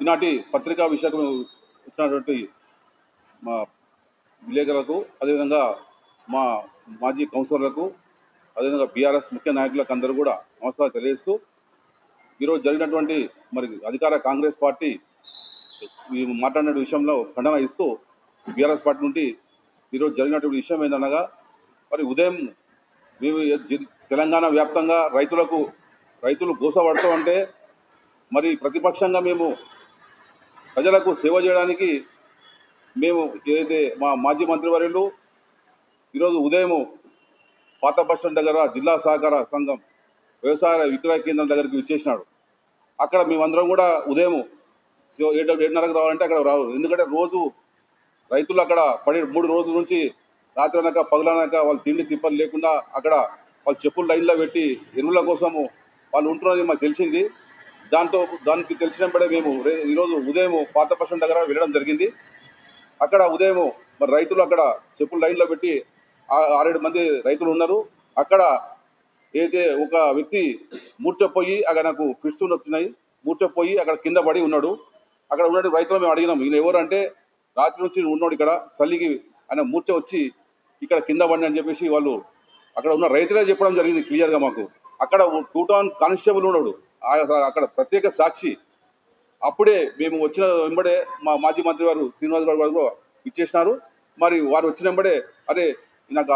ఈనాటి పత్రికా విశాఖ వచ్చినటువంటి మా విలేకరులకు అదేవిధంగా మా మాజీ కౌన్సిలర్లకు అదేవిధంగా బీఆర్ఎస్ ముఖ్య నాయకులకు అందరూ కూడా నమస్కారం తెలియజేస్తూ ఈరోజు జరిగినటువంటి మరి అధికార కాంగ్రెస్ పార్టీ మాట్లాడిన విషయంలో ఖండన ఇస్తూ బీఆర్ఎస్ పార్టీ నుండి ఈరోజు జరిగినటువంటి విషయం ఏంటనగా మరి ఉదయం మేము తెలంగాణ వ్యాప్తంగా రైతులకు రైతులు గోసపడుతూ అంటే మరి ప్రతిపక్షంగా మేము ప్రజలకు సేవ చేయడానికి మేము ఏదైతే మా మాజీ మంత్రివర్యులు ఈరోజు ఉదయము పాత బస్ స్టాండ్ దగ్గర జిల్లా సహకార సంఘం వ్యవసాయ విక్రయ కేంద్రం దగ్గరికి విచ్చేసినాడు. అక్కడ మేమందరం కూడా ఉదయం ఏడు ఏడున్నరకు రావాలంటే అక్కడ రావు. ఎందుకంటే రోజు రైతులు అక్కడ పడి మూడు రోజుల నుంచి రాత్రి అనక పగలనక వాళ్ళు తిండి తిప్పలు లేకుండా అక్కడ వాళ్ళు చెప్పులు లైన్లో పెట్టి ఎరువుల కోసము వాళ్ళు ఉంటున్నారని మాకు తెలిసింది. దాంతో దానికి తెలిసినప్పుడే మేము ఈరోజు ఉదయం పాత పశువుల దగ్గర వెళ్ళడం జరిగింది. అక్కడ ఉదయం మరి రైతులు అక్కడ చెప్పులు లైన్లో పెట్టి ఆరేడు మంది రైతులు ఉన్నారు. అక్కడ ఏదైతే ఒక వ్యక్తి మూర్చపోయి అక్కడ నాకు పిడుచులు వచ్చినాయి. మూర్చపోయి అక్కడ కింద పడి ఉన్నాడు. అక్కడ ఉన్న రైతులు మేము అడిగినాం ఈయన ఎవరు అంటే రాత్రి నుంచి ఉన్నాడు ఇక్కడ చల్లికి ఆయన మూర్చ వచ్చి ఇక్కడ కింద పడి అని చెప్పేసి వాళ్ళు అక్కడ ఉన్న రైతులే చెప్పడం జరిగింది క్లియర్గా మాకు. అక్కడ టూ టౌన్ కానిస్టేబుల్ ఉన్నాడు. అక్కడ ప్రత్యేక సాక్షి అప్పుడే మేము వచ్చిన వెంబడే మా మాజీ మంత్రి వారు శ్రీనివాస్ గారు గారు ఇచ్చేసినారు. మరి వారు వచ్చిన వెంబడే అరే నాకు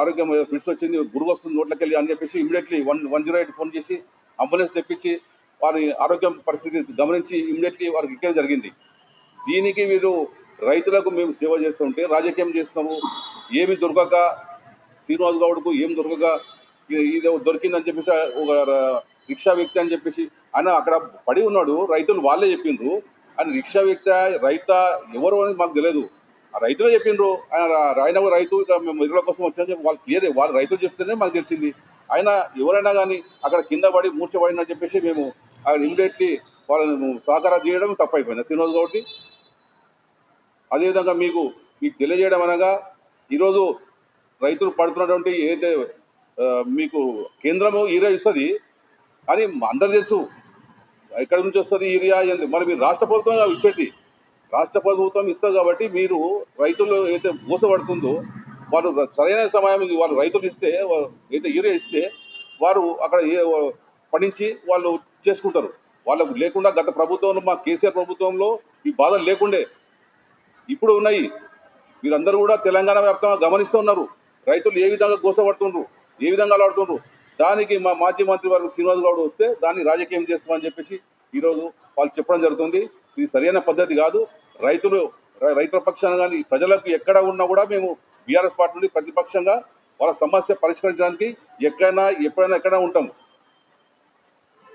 ఆరోగ్యం ఫిట్స్ వచ్చింది గురువు వస్తుంది నోట్లకి వెళ్ళి అని చెప్పేసి immediately one one zero eight phone చేసి అంబులెన్స్ తెప్పించి వారి ఆరోగ్యం పరిస్థితి గమనించి ఇమీడియట్లీ వారికి ఇక్కడ జరిగింది. దీనికి వీరు రైతులకు మేము సేవ చేస్తుంటే రాజకీయం చేస్తాము ఏమి దొరకక శ్రీనివాస్ గౌడ్కు ఏం దొరకక ఇది దొరికిందని చెప్పేసి ఒక రిక్షా వ్యక్తి అని చెప్పేసి ఆయన అక్కడ పడి ఉన్నాడు రైతులు వాళ్ళే చెప్పిండ్రు. ఆయన రిక్షా వ్యక్తి రైత ఎవరు అని మాకు తెలియదు. ఆ రైతులే చెప్పిండ్రు. ఆయన రా- రైతు మేము ఇరుల కోసం వచ్చామని చెప్పి వాళ్ళు క్లియర్ వాళ్ళు రైతులు చెప్తేనే మాకు తెలిసింది. ఆయన ఎవరైనా కానీ అక్కడ కింద పడి మూర్చబడినని చెప్పేసి మేము ఆయన ఇమీడియట్లీ వాళ్ళని సహకారం చేయడం తప్పైపోయింది. శ్రీనివాస్ గౌడ్కి అదేవిధంగా మీకు మీకు తెలియజేయడం అనగా ఈరోజు రైతులు పడుతున్నటువంటి ఏదైతే మీకు కేంద్రము ఈరోజు ఇస్తుంది కానీ అందరు తెలుసు ఎక్కడి నుంచి వస్తుంది యూరియా ఏంది? మరి మీరు రాష్ట్ర ప్రభుత్వం ఇచ్చేది రాష్ట్ర ప్రభుత్వం ఇస్తుంది కాబట్టి మీరు రైతులు అయితే మోసపడుతుందో వాళ్ళు సరైన సమయం వాళ్ళు రైతులు ఇస్తే అయితే యూరియా ఇస్తే వారు అక్కడ ఏ పండించి వాళ్ళు చేసుకుంటారు. వాళ్ళకు లేకుండా గత ప్రభుత్వంలో మా కేసీఆర్ ప్రభుత్వంలో ఈ బాధలు లేకుండే. ఇప్పుడు ఉన్నాయి. మీరందరూ కూడా తెలంగాణ వ్యాప్తంగా గమనిస్తూ ఉన్నారు. రైతులు ఏ విధంగా గోసపడుతుండ్రు ఏ విధంగా ఆడుతుండ్రు దానికి మా మాజీ మంత్రి వారికి శ్రీనివాస్ గౌడ్ వస్తే దాన్ని రాజకీయం చేస్తామని చెప్పేసి ఈరోజు వాళ్ళు చెప్పడం జరుగుతుంది. ఇది సరైన పద్ధతి కాదు. రైతులు రై- రైతుల పక్షాన కానీ ప్రజలకు ఎక్కడ ఉన్నా కూడా మేము బీఆర్ఎస్ పార్టీ నుండి ప్రతిపక్షంగా వాళ్ళ సమస్య పరిష్కరించడానికి ఎక్కడైనా ఎప్పుడైనా ఎక్కడైనా ఉంటాం.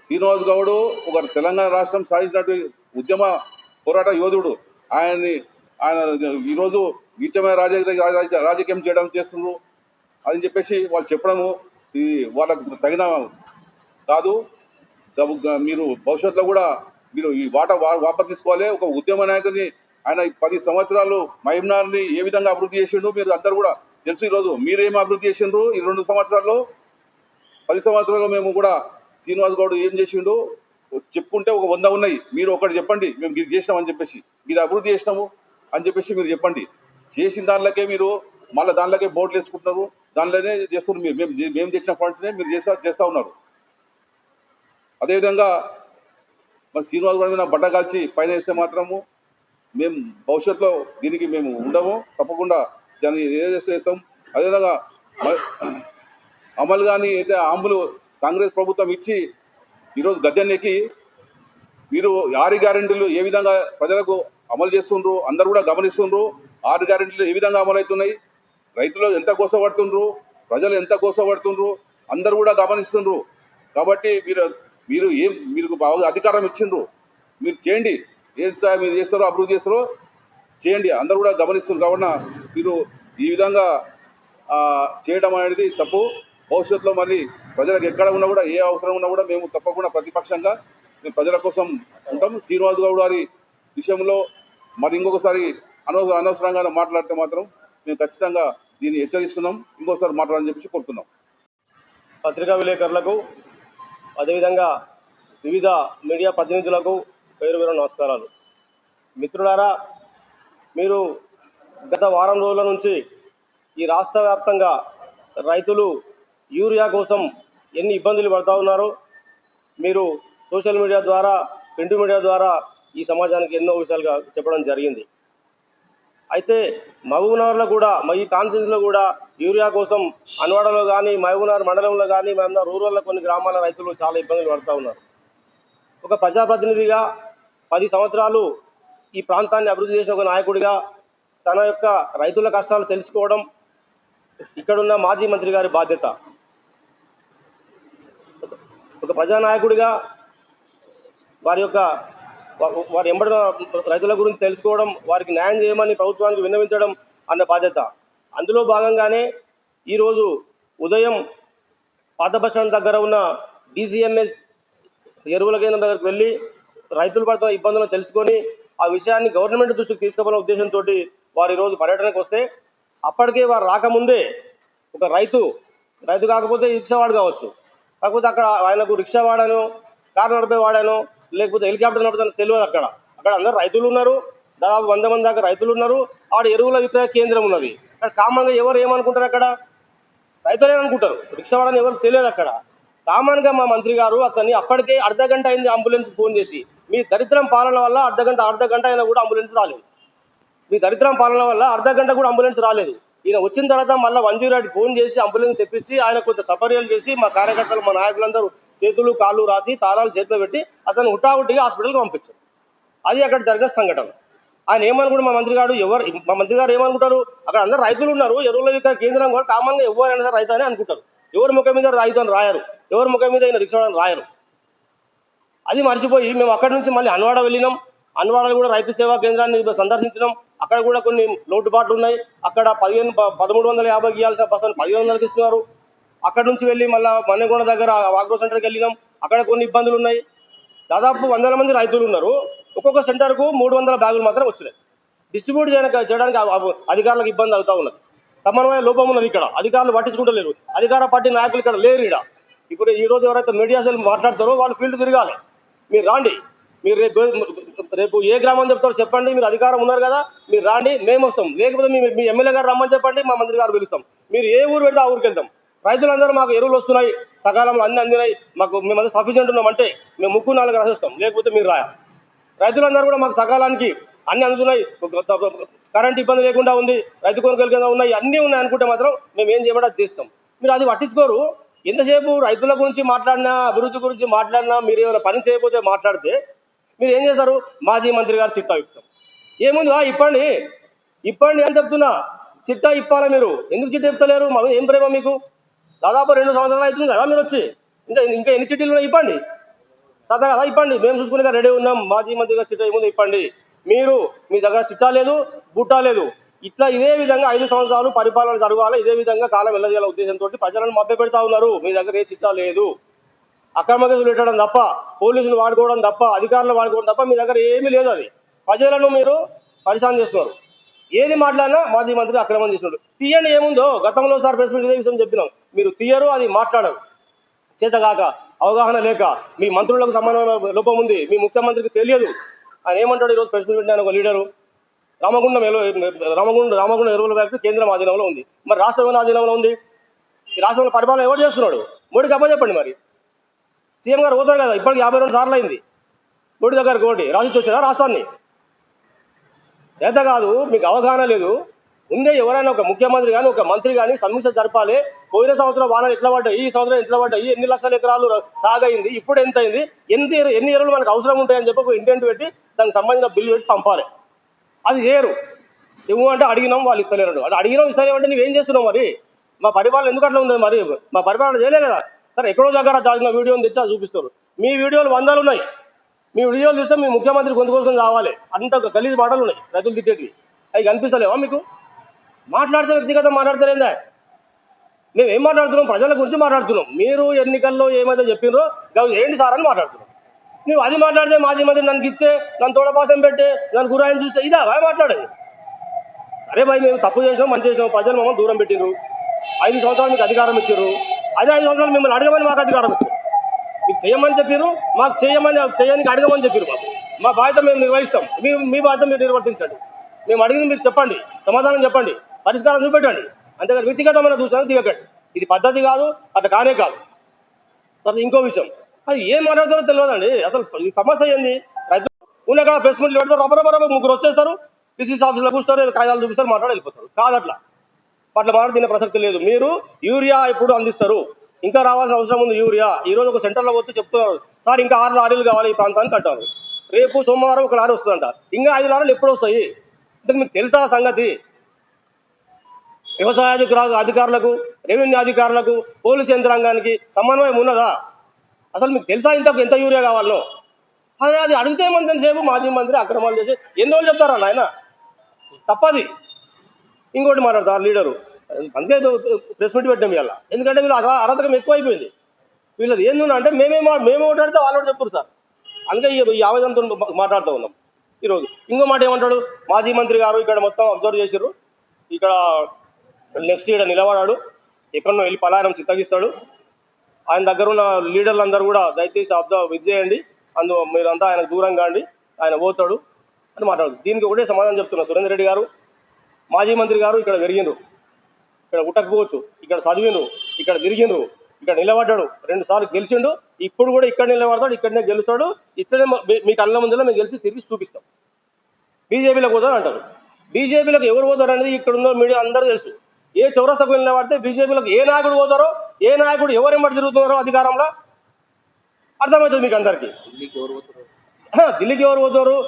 శ్రీనివాస్ గౌడ్ ఒక తెలంగాణ రాష్ట్రం సాధించినటువంటి ఉద్యమ పోరాట యోధుడు. ఆయన్ని ఆయన ఈరోజు నీచమైన రాజకీయ రాజకీయం చేయడం చేస్తున్నారు అని చెప్పేసి వాళ్ళు చెప్పడము ఈ వాళ్ళకు తగిన కాదు. మీరు భవిష్యత్తులో కూడా మీరు ఈ వాట వా- వాపస్ తీసుకోవాలి. ఒక ఉద్యమ నాయకుని ఆయన పది సంవత్సరాలు మహిమ్నార్ని ఏ విధంగా అభివృద్ధి చేసిండు మీరు అందరు కూడా తెలుసు ఈరోజు. మీరేం అభివృద్ధి చేసిండ్రు ఈ రెండు సంవత్సరాల్లో? పది సంవత్సరాలు మేము కూడా శ్రీనివాస్ గౌడ్ ఏం చేసిండు? చెప్పుకుంటే ఒక వంద ఉన్నాయి. మీరు ఒకటి చెప్పండి. మేము ఇది చేసినామని చెప్పేసి. ఇది అభివృద్ధి చేసినాము అని చెప్పేసి మీరు చెప్పండి. చేసిన దాంట్లోకే మీరు మళ్ళీ దాంట్లోకే బోర్డులు వేసుకుంటున్నారు. దానిలోనే చేస్తున్నారు మీరు. మేము మేము తెచ్చిన ఫండ్స్నే మీరు చేస్తా చేస్తూ ఉన్నారు. అదేవిధంగా మరి శ్రీనివాస్ గౌడ్ మీద బట్ట కాల్చి పైన వేస్తే మాత్రము మేము భవిష్యత్తులో దీనికి మేము ఉండము. తప్పకుండా దాన్ని ఏదైతే చేస్తే చేస్తాం. అదేవిధంగా అమలు కానీ అయితే ఆంబులు కాంగ్రెస్ ప్రభుత్వం ఇచ్చి ఈరోజు గద్దెన్నెక్కి మీరు ఆరు గ్యారెంటీలు ఏ విధంగా ప్రజలకు అమలు చేస్తుండ్రు అందరు కూడా గమనిస్తుండ్రు. ఆరు గ్యారెంటీలు ఏ విధంగా అమలు అవుతున్నాయి రైతులు ఎంత కోసపడుతుండ్రు ప్రజలు ఎంత కోసపడుతుండ్రు అందరు కూడా గమనిస్తుండ్రు. కాబట్టి మీరు మీరు ఏం మీరు బాగా అధికారం ఇచ్చిండ్రు. మీరు చేయండి. ఏది సార్ మీరు చేస్తారో అభివృద్ధి చేస్తారో చేయండి. అందరూ కూడా గమనిస్తున్నారు కావున మీరు ఈ విధంగా చేయడం అనేది తప్పు. భవిష్యత్తులో మరి ప్రజలకు ఎక్కడ ఉన్నా కూడా ఏ అవసరం ఉన్నా కూడా మేము తప్పకుండా ప్రతిపక్షంగా మేము ప్రజల కోసం ఉంటాం శ్రీనివాస్ గౌడ్ గారి విషయంలో మరి ఇంకొకసారి అనవసర అనవసరంగా మాట్లాడితే మాత్రం మేము ఖచ్చితంగా దీన్ని హెచ్చరిస్తున్నాం. ఇంకోసారి మాట్లాడని చెప్పేసి కోరుతున్నాం. పత్రికా విలేకరులకు అదేవిధంగా వివిధ మీడియా ప్రతినిధులకు పేరు పేరు నమస్కారాలు. మిత్రులారా మీరు గత వారం రోజుల నుంచి ఈ రాష్ట్ర వ్యాప్తంగా రైతులు యూరియా కోసం ఎన్ని ఇబ్బందులు పడుతూ ఉన్నారు? మీరు సోషల్ మీడియా ద్వారా ప్రింట్ మీడియా ద్వారా ఈ సమాజానికి ఎన్నో విషయాలుగా చెప్పడం జరిగింది. అయితే మహబూబ్నగర్లో కూడా మా ఈ కాన్స్టిట్యూన్సీలో కూడా యూరియా కోసం అన్వాడలో కానీ మహబూబ్నగర్ మండలంలో కానీ మేము రూరల్లో కొన్ని గ్రామాల రైతులు చాలా ఇబ్బందులు పడుతూ ఉన్నారు. ఒక ప్రజాప్రతినిధిగా పది సంవత్సరాలు ఈ ప్రాంతాన్ని అభివృద్ధి చేసిన ఒక నాయకుడిగా తన యొక్క రైతుల కష్టాలు తెలుసుకోవడం ఇక్కడున్న మాజీ మంత్రి గారి బాధ్యత. ఒక ప్రజానాయకుడిగా వారి యొక్క వారి ఎంబడిన రైతుల గురించి తెలుసుకోవడం వారికి న్యాయం చేయమని ప్రభుత్వానికి విన్నవించడం అన్న బాధ్యత. అందులో భాగంగానే ఈరోజు ఉదయం పాత బస్ దగ్గర ఉన్న డీసీఎంఎస్ ఎరువుల కేంద్రం దగ్గరకు వెళ్ళి రైతులు పడుతున్న ఇబ్బందులను తెలుసుకొని ఆ విషయాన్ని గవర్నమెంట్ దృష్టికి తీసుకుపోయిన ఉద్దేశంతో వారు ఈరోజు పర్యటనకు వస్తే అప్పటికే వారు రాకముందే ఒక రైతు రైతు కాకపోతే రిక్షావాడు కావచ్చు. కాకపోతే అక్కడ ఆయనకు రిక్షా వాడాను కారు నడిపే వాడాను లేకపోతే హెలికాప్టర్ నడుపుతాను తెలియదు అక్కడ. అక్కడ అందరు రైతులు ఉన్నారు. దాదాపు వంద మంది దాకా రైతులు ఉన్నారు. ఆడ ఎరువుల విక్రయ కేంద్రం ఉన్నది. అక్కడ కామన్గా ఎవరు ఏమనుకుంటారు అక్కడ? రైతులే అనుకుంటారు. రిక్షా వాడని ఎవరు తెలియదు అక్కడ. కామన్గా మా మంత్రి గారు అతన్ని అప్పటికే అర్ధ గంట అయింది అంబులెన్స్ ఫోన్ చేసి. మీ దరిద్రం పాలన వల్ల అర్ధ గంట అర్ధ గంట అయినా కూడా అంబులెన్స్ రాలేదు. మీ దరిద్రం పాలన వల్ల అర్ధ గంట కూడా అంబులెన్స్ రాలేదు. ఈయన వచ్చిన తర్వాత మళ్ళీ వన్ జీరో ఫోన్ చేసి అంబులెన్స్ తెప్పించి ఆయన కొంత సపర్యలు చేసి మా కార్యకర్తలు మా నాయకులందరూ చేతులు కాళ్ళు రాసి తాళాలు చేతిలో పెట్టి అతను హుటాహుటిగా హాస్పిటల్కి పంపించారు. అది అక్కడ జరిగిన సంఘటన. ఆయన ఏమనుకుంటారు మా మంత్రి గారు ఎవరు మా మంత్రి గారు ఏమనుకుంటారు? అక్కడ అందరు రైతులు ఉన్నారు ఎరువుల విక్రయ కేంద్రం కూడా కామన్గా ఎవరైనా సరే రైతు అని అనుకుంటారు. ఎవరి ముఖం మీద రైతు అని రాయరు ఎవరి ముఖం మీద ఆయన రిక్షా రాయరు. అది మర్చిపోయి మేము అక్కడి నుంచి మళ్ళీ అన్వాడ వెళ్ళినాం. అన్వాడలో కూడా రైతు సేవా కేంద్రాన్ని సందర్శించినాం. అక్కడ కూడా కొన్ని లోటుబాట్లు ఉన్నాయి. అక్కడ పదిహేను పదమూడు వందల యాభైకి ఇవ్వాల్సిన బస్సులు పదిహేను వందలకి ఇస్తున్నారు. అక్కడ నుంచి వెళ్ళి మళ్ళీ మన్నెగొండ దగ్గర ఆగ్రో సెంటర్కి వెళ్ళినాం. అక్కడ కొన్ని ఇబ్బందులు ఉన్నాయి. దాదాపు వందల మంది రైతులు ఉన్నారు. ఒక్కొక్క సెంటర్కు మూడు వందల బ్యాగులు మాత్రం వచ్చినాయి. డిస్ట్రిబ్యూట్ చేయడానికి చేయడానికి అధికారులకు ఇబ్బంది అవుతా ఉన్నది. సమన్వయ లోపం ఉన్నది ఇక్కడ. అధికారులు పట్టించుకుంటలేరు. అధికార పార్టీ నాయకులు ఇక్కడ లేరు ఇక్కడ ఇప్పుడు ఈ రోజు ఎవరైతే మీడియా సెల్ మాట్లాడతారో వాళ్ళు ఫీల్డ్ తిరగాలి. మీరు రాండి. మీరు రేపు రేపు ఏ గ్రామం చెప్తారో చెప్పండి. మీరు అధికారం ఉన్నారు కదా మీరు రాండి. మేము వస్తాం. లేకపోతే మీ ఎమ్మెల్యే గారు రమ్మని చెప్పండి. మా మంత్రి గారు పిలుస్తాం. మీరు ఏ ఊరు పెడితే ఆ ఊరికి వెళ్తాం. రైతులందరూ మాకు ఎరువులు వస్తున్నాయి సకాలంలో అన్ని అందినాయి మాకు మేమంతా సఫిషియెంట్ ఉన్నామంటే మేము ముక్కు నాలుగు రాసేస్తాం లేకపోతే మీరు రాయాలి రైతులందరూ కూడా మాకు సకాలానికి అన్ని అందుతున్నాయి కరెంట్ ఇబ్బంది లేకుండా ఉంది రైతు కొనుగోలు కింద ఉన్నాయి అన్నీ ఉన్నాయి అనుకుంటే మాత్రం మేము ఏం చేయమంటే అది చేస్తాం. మీరు అది పట్టించుకోరు. ఎంతసేపు రైతుల గురించి మాట్లాడినా అభివృద్ధి గురించి మాట్లాడినా మీరు ఏమైనా పని చేయకపోతే మాట్లాడితే మీరు ఏం చేస్తారు? మాజీ మంత్రి గారు చిట్టా ఇప్తాం ఏముంది "ఆ, ఇప్పండి ఇప్పండి అని చెప్తున్నా? చిట్టా ఇప్పాలా మీరు? ఎందుకు చిట్టా ఇప్పలేరు మనం ఏం ప్రేమ మీకు? దాదాపు రెండు సంవత్సరాలు అవుతుంది కదా మీరు వచ్చి? ఇంకా ఇంకా ఎన్ని చిట్టీలు ఉన్నాయి? ఇప్పండి. సదా కదా ఇప్పండి. మేము చూసుకునే రెడీ ఉన్నాం. మాజీ మంత్రిగా చిట్టా ఏముంది ఇప్పండి. మీరు మీ దగ్గర చిట్టా లేదు బుట్టా లేదు. ఇట్లా ఇదే విధంగా ఐదు సంవత్సరాలు పరిపాలన జరగాలి ఇదే విధంగా కాలం వెళ్ళదీయాల ఉద్దేశంతో ప్రజలను మభ్య పెడతా ఉన్నారు. మీ దగ్గర ఏ చిట్టా లేదు. అక్రమ పెట్టడం తప్ప పోలీసులు వాడుకోవడం తప్ప అధికారులు వాడుకోవడం తప్ప మీ దగ్గర ఏమీ లేదు అది. ప్రజలను మీరు పరిశాన్ చేస్తున్నారు. ఏది మాట్లాడినా మాజీ మంత్రి అక్రమం చేస్తున్నాడు తీయండి ఏముందో? గతంలో సార్ ప్రెస్ మీట్ ఇదే విషయం చెప్పినాం. మీరు తీయరు అది మాట్లాడరు. చేతగాక అవగాహన లేక మీ మంత్రులకు సమానమైన లోపం ఉంది మీ ముఖ్యమంత్రికి తెలియదు. ఆయన ఏమంటాడు ఈరోజు ప్రెస్ మీట్ పెట్టిన ఒక లీడరు? రామగుండం ఎరువు రామగుండం రామగుండం ఎరువుల వ్యాప్తి కేంద్రం ఆధీనంలో ఉంది. మరి రాష్ట్రం ఆధీనంలో ఉంది? ఈ రాష్ట్రంలో పరిపాలన ఎవరు చేస్తున్నాడు? మోడీకి అబ్బా చెప్పండి మరి. సీఎం గారు పోతారు కదా ఇప్పటికి యాభై రెండు సార్లు అయింది మోడీ దగ్గరకు ఒకటి రాజు వచ్చారా రాష్ట్రాన్ని? చేత కాదు మీకు అవగాహన లేదు. ముందే ఎవరైనా ఒక ముఖ్యమంత్రి కానీ ఒక మంత్రి కానీ సమీక్ష జరపాలి. పోయిన సంవత్సరం వానలు ఎట్లా పడ్డాయి ఈ సంవత్సరం ఎట్లా పడ్డాయి ఎన్ని లక్షల ఎకరాలు సాగైంది ఇప్పుడు ఎంత అయింది ఎన్ని ఎన్ని ఎరువులు మనకు అవసరం ఉంటాయని చెప్పి ఒక ఇంటెంట్ పెట్టి దానికి సంబంధించిన బిల్లు పెట్టి పంపాలి. అది చేయరు ఇవ్వు అంటే అడిగినాం వాళ్ళు ఇస్తలేరు అంటే అడిగినాం ఇస్తలేరు అంటే నువ్వేం చేస్తున్నావు మరి? మా పరిపాలన ఎందుకు అట్లా ఉంది మరి? మా పరిపాలన చేయలే కదా. సరే ఎక్కడో దగ్గర దాచిన వీడియోని తెచ్చి చూపిస్తారు మీ వీడియోలు వందలు ఉన్నాయి. మీ వీడియోలు చూస్తే మీ ముఖ్యమంత్రి గొంతు కోసం కావాలి అంత గలీజ్ మాటలు ఉన్నాయి. రైతులు తిట్టేటివి. అవి కనిపిస్తలేవా మీకు? మాట్లాడితే వ్యక్తిగతం మాట్లాడతారేందా? మేము ఏం మాట్లాడుతున్నాం? ప్రజల గురించి మాట్లాడుతున్నాం. మీరు ఎన్నికల్లో ఏమైతే చెప్పినరో ఏంటి సార్ అని మాట్లాడుతున్నాం. నువ్వు అది మాట్లాడితే మాజీ మంత్రి నన్ను ఇచ్చే నన్ను తోడపాసం పెట్టే నన్ను గురాయిని చూస్తే ఇదా బాగా మాట్లాడేది. సరే భయ్ మేము తప్పు చేసినాం మంచి చేసినాం ప్రజలు మమ్మల్ని దూరం పెట్టిండ్రు ఐదు సంవత్సరాలు మీకు అధికారం ఇచ్చారు. అదే ఐదు సంవత్సరాలు మిమ్మల్ని అడగమని మాకు అధికారం ఇచ్చారు. చేయమని చెప్పారు మాకు చేయమని చేయడానికి అడగమని చెప్పారు మాకు మా బాధ్యత మేము నిర్వహిస్తాం. మీ మీ బాధ్యత మీరు నిర్వర్తించండి. మేము అడిగింది మీరు చెప్పండి సమాధానం చెప్పండి పరిష్కారం చూపెట్టండి. అంతేకాదు వ్యక్తిగతమైన దూషణ దిగకండి. ఇది పద్ధతి కాదు అట్లా కానే కాదు. తర్వాత ఇంకో విషయం అది ఏం మాట్లాడతారో తెలియదండి. అసలు ఈ సమస్య ఏంది? రైతు ఉన్న ప్రెస్ మీట్లు పెడతారు రబ్బర రబ్బర ముగ్గురు వచ్చేస్తారు డిసిసి ఆఫీస్లో కూర్చున్నారు ఏదో కాగితాలు చూపిస్తారు మాట్లాడి వెళ్ళిపోతారు కాదు అట్లా అట్లా మాట్లాడిన ప్రసక్తి లేదు. మీరు యూరియా ఇప్పుడు అందిస్తారు? ఇంకా రావాల్సిన అవసరం ఉంది యూరియా. ఈ రోజు ఒక సెంటర్లో పోతే చెప్తున్నారు సార్ ఇంకా ఆరు లారీలు కావాలి ఈ ప్రాంతానికి అంటారు. రేపు సోమవారం ఒక లారీ వస్తుందంట. ఇంకా ఐదు లారీలు ఎప్పుడు వస్తాయి? ఇంతకు మీకు తెలుసా సంగతి? వ్యవసాయ అధికారులకు రెవెన్యూ అధికారులకు పోలీసు యంత్రాంగానికి సమన్వయం ఉన్నదా? అసలు మీకు తెలుసా ఇంత ఎంత యూరియా కావాలనో? అదే అది అడిగితే మంత్రి సేపు మాజీ మంత్రి అక్రమాలు చేసి ఎన్ని రోజులు చెప్తారా నాయన? తప్పది. ఇంకోటి మాట్లాడతారు లీడరు. అందుకే ప్రెస్ మీట్ పెట్టాం ఇవాళ. ఎందుకంటే వీళ్ళు అర- అరాచకం ఎక్కువ అయిపోయింది వీళ్ళది ఏంది అంటే మేమే మా- మాట్లాడితే వాళ్ళు కూడా చెప్తారు సార్. అందుకే ఈ- ఆవేదనతో మాట్లాడుతూ ఉన్నాం. ఈరోజు ఇంకో మాట ఏమంటాడు? మాజీ మంత్రి గారు ఇక్కడ మొత్తం అబ్జర్వ్ చేశారు ఇక్కడ నెక్స్ట్ ఇక్కడ నిలబడాడు. ఎక్కడో వెళ్ళి పలాయనం చిత్తగిస్తాడు. ఆయన దగ్గర ఉన్న లీడర్లందరూ కూడా దయచేసి అబ్జర్వ్ ఇది చేయండి. అందు మీరంతా ఆయనకు దూరం కాండి ఆయన పోతాడు అని మాట్లాడు దీనికి ఒకటే సమాధానం చెప్తున్నా సురేందర్ రెడ్డి గారు. మాజీ మంత్రి గారు ఇక్కడ పెరిగినారు ఇక్కడ ఉట్టకపోవచ్చు. ఇక్కడ చదివిండ్రు ఇక్కడ తిరిగిండ్రు ఇక్కడ నిలబడ్డాడు. రెండు సార్లు గెలిచిండు. ఇప్పుడు కూడా ఇక్కడ నిలబడతాడు ఇక్కడనే గెలుస్తాడు. ఇక్కడే మ- మీ- మీ కళ్ళ ముందులో మేము గెలిచి తిరిగి చూపిస్తాం. బీజేపీలోకి పోతారు అంటారు. బీజేపీలోకి ఎవరు పోతారు అనేది ఇక్కడ ఉన్న మీడియా అందరూ తెలుసు. ఏ చౌరస్తకు వాడితే బీజేపీలోకి ఏ నాయకుడు పోతారో ఏ నాయకుడు ఎవరు ఎంబడి తిరుగుతున్నారో అధికారంలో అర్థమవుతుంది మీకు అందరికీ. ఢిల్లీకి ఎవరు పోతున్నారు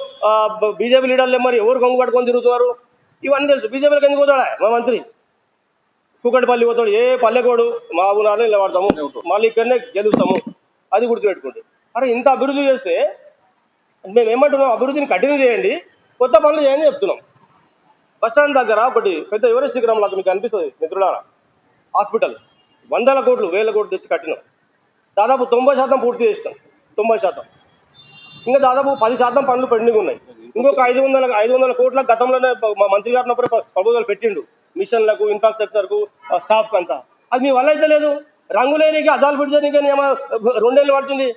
బీజేపీ లీడర్లు మరి ఎవరు కొంగు పట్టుకొని తిరుగుతున్నారు? ఇవన్నీ తెలుసు. బీజేపీలోకి ఎందుకు పోతాడా మా మంత్రి? కుక్కటిపల్లి పోతాడు. ఏ పల్లెకోడు మా ఊనాలు నిలబడతాము. మళ్ళీ ఇక్కడనే గెలుస్తాము. అది గుర్తుపెట్టుకోండి. అరే ఇంత అభివృద్ధి చేస్తే మేము ఏమంటున్నాం అభివృద్ధిని కంటిన్యూ చేయండి. కొత్త పనులు చేయండి చెప్తున్నాం. బస్ స్టాండ్ దగ్గర ఒకటి పెద్ద ఎవరెస్ట్ శిఖరం లాగా మీకు అనిపిస్తుంది మిత్రులారా? హాస్పిటల్. వందల కోట్లు వేల కోట్లు తెచ్చి కట్టినాం. దాదాపు తొంభై శాతం పూర్తి చేసినాం. తొంభై శాతం. ఇంకా దాదాపు పది శాతం పనులు పెండింగ్ ఉన్నాయి. ఇంకొక ఐదు వందల ఐదు వందల కోట్ల గతంలోనే మా మంత్రి గారు ఉన్నప్పుడే ప్రపోజల్ పెట్టిండు. మిషన్లకు ఇన్ఫ్రాస్ట్రక్చర్కు స్టాఫ్కి అంతా. అది మీ వల్ల అయితే లేదు. రంగులేనికి అద్దాలు పెట్టడానికి ఏమో రెండేళ్ళు పడుతుంది.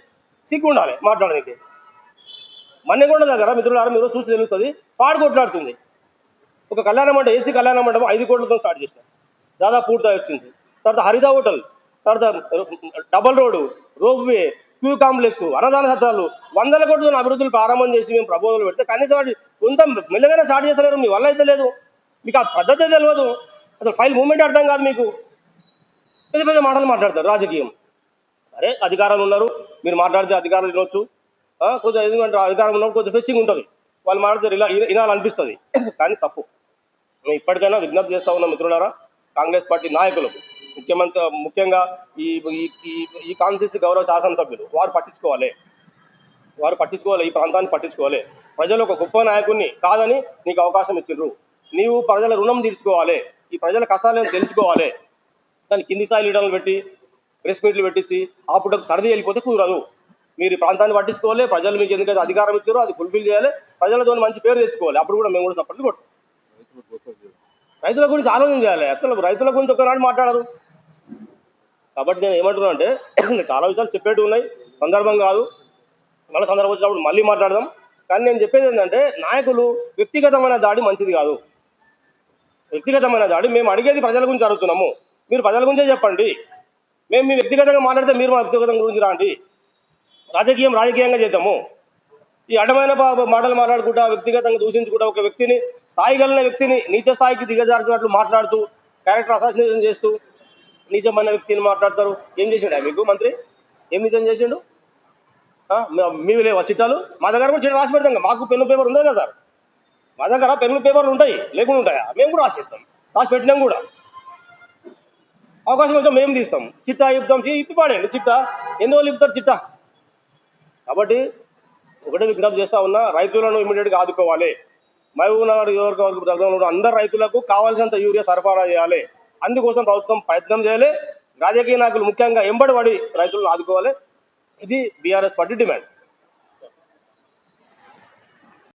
సిగ్గు ఉండాలి మాట్లాడడానికి. మన్నెకొండ దగ్గర మిత్రులారా మీరు చూసి తెలుస్తుంది. పాడు కొట్లాడుతుంది. ఒక కళ్యాణ మండపం ఏసీ కళ్యాణ మండపం ఐదు కోట్లతో స్టార్ట్ చేసిన. దాదాపు పూర్తి వచ్చింది. తర్వాత హరిత హోటల్ తర్వాత double road ropeway queue complex అన్నదాన సత్రాలు. వందల కోట్ల అభివృద్ధులు ప్రారంభం చేసి మేము ప్రపోజల్ పెడితే కనీసం కొంత మెల్లగానే స్టార్ట్ చేస్తలేరు. మీ వల్ల అయితే లేదు. మీకు ఆ పద్ధతి తెలియదు అసలు ఫైల్ మూమెంట్ అర్థం కాదు మీకు. పెద్ద పెద్ద మాటలు మాట్లాడతారు రాజకీయం. సరే అధికారాలు ఉన్నారు. మీరు మాట్లాడితే అధికారులు వినొచ్చు. కొద్దిగా కొంచెం ఎందుకంటే అధికారం ఉన్నప్పుడు కొంచెం ఫెచ్చింగ్ ఉంటుంది. వాళ్ళు మాట్లాడితే ఇలా వినాలనిపిస్తుంది. కానీ తప్పు. మేము ఇప్పటికైనా విజ్ఞప్తి చేస్తూ ఉన్న మిత్రులారా కాంగ్రెస్ పార్టీ నాయకులకు. ముఖ్యమంత్రి ముఖ్యంగా ఈ ఈ- ఈ- గౌరవ శాసనసభ్యులు. వారు పట్టించుకోవాలి. వారు పట్టించుకోవాలి. ఈ ప్రాంతాన్ని పట్టించుకోవాలి. ప్రజలు ఒక గొప్ప నాయకుడిని కాదని నీకు అవకాశం ఇచ్చిండ్రు. నీవు ప్రజల రుణం తీర్చుకోవాలి. ఈ ప్రజల కష్టాలను తెలుసుకోవాలి. దాన్ని కింది స్థాయి లీడర్లు పెట్టి ప్రెస్ మీట్లు పెట్టించి ఆ పుట్టకు సర్ది వెళ్ళిపోతే కుదరదు. మీరు ప్రాంతాన్ని పట్టించుకోవాలి. ప్రజలు మీకు ఎందుకైతే అధికారం ఇచ్చారో అది ఫుల్ఫిల్ చేయాలి. ప్రజలతో మంచి పేరు తెచ్చుకోవాలి. అప్పుడు కూడా మేము కూడా సపోర్ట్ కొడతాం రైతుల గురించి ఆలోచన చేయాలి అసలు రైతుల గురించి ఒకనాడు మాట్లాడరు. కాబట్టి నేను ఏమంటున్నా అంటే చాలా విషయాలు చెప్పేటివి ఉన్నాయి. సందర్భం కాదు. మళ్ళీ సందర్భం వచ్చినప్పుడు మళ్ళీ మాట్లాడదాం. కానీ నేను చెప్పేది ఏంటంటే నాయకులు వ్యక్తిగతమైన దాడి మంచిది కాదు. వ్యక్తిగతమైన దాడి మేము అడిగేది ప్రజల గురించి అడుగుతున్నాము. మీరు ప్రజల గురించే చెప్పండి. మేము మీ వ్యక్తిగతంగా మాట్లాడితే మీరు మా వ్యక్తిగతం గురించి రాండి. రాజకీయం రాజకీయంగా చేద్దాము. ఈ అడ్డమైన మాటలు మాట్లాడుకుంటా వ్యక్తిగతంగా దూషించుకుంటా ఒక వ్యక్తిని స్థాయి కలిగిన వ్యక్తిని నీచ స్థాయికి దిగజారుతున్నట్లు మాట్లాడుతూ క్యారెక్టర్ అసాసినేషన్ చేస్తూ నీచమైన వ్యక్తిని మాట్లాడతారు. ఏం చేశాడు మీకు మంత్రి? ఏం నిజం చేసిండు? మీ- మీవి లేవా? చిట్టాలు? మా దగ్గర కూడా చిట్ట రాసి పెడతాం మాకు పెన్ను పేపర్ ఉంది కదా సార్. మా దగ్గర పెన్ను పేపర్లు ఉంటాయి లేకుండా ఉంటాయా? మేము కూడా రాసి పెడతాం రాసి పెట్టినాం కూడా. అవకాశం వస్తే మేము తీస్తాం. చిట్టా ఇప్పుతాం ఇప్పి పాడండి చిట్టా. ఎన్ని రోజులు ఇప్పుతారు చిట్టా? కాబట్టి ఒకటే విజ్ఞప్తి చేస్తా ఉన్నా రైతులను ఇమీడియట్గా ఆదుకోవాలి. మహబూబ్ నగర్ నియోజకవర్గ ప్రజలను అందరు రైతులకు కావాల్సినంత యూరియా సరఫరా చేయాలి. అందుకోసం ప్రభుత్వం ప్రయత్నం చేయాలి. రాజకీయ నాయకులు ముఖ్యంగా ఎంబడి పడి రైతులను ఆదుకోవాలి. ఇది బీఆర్ఎస్ పార్టీ డిమాండ్.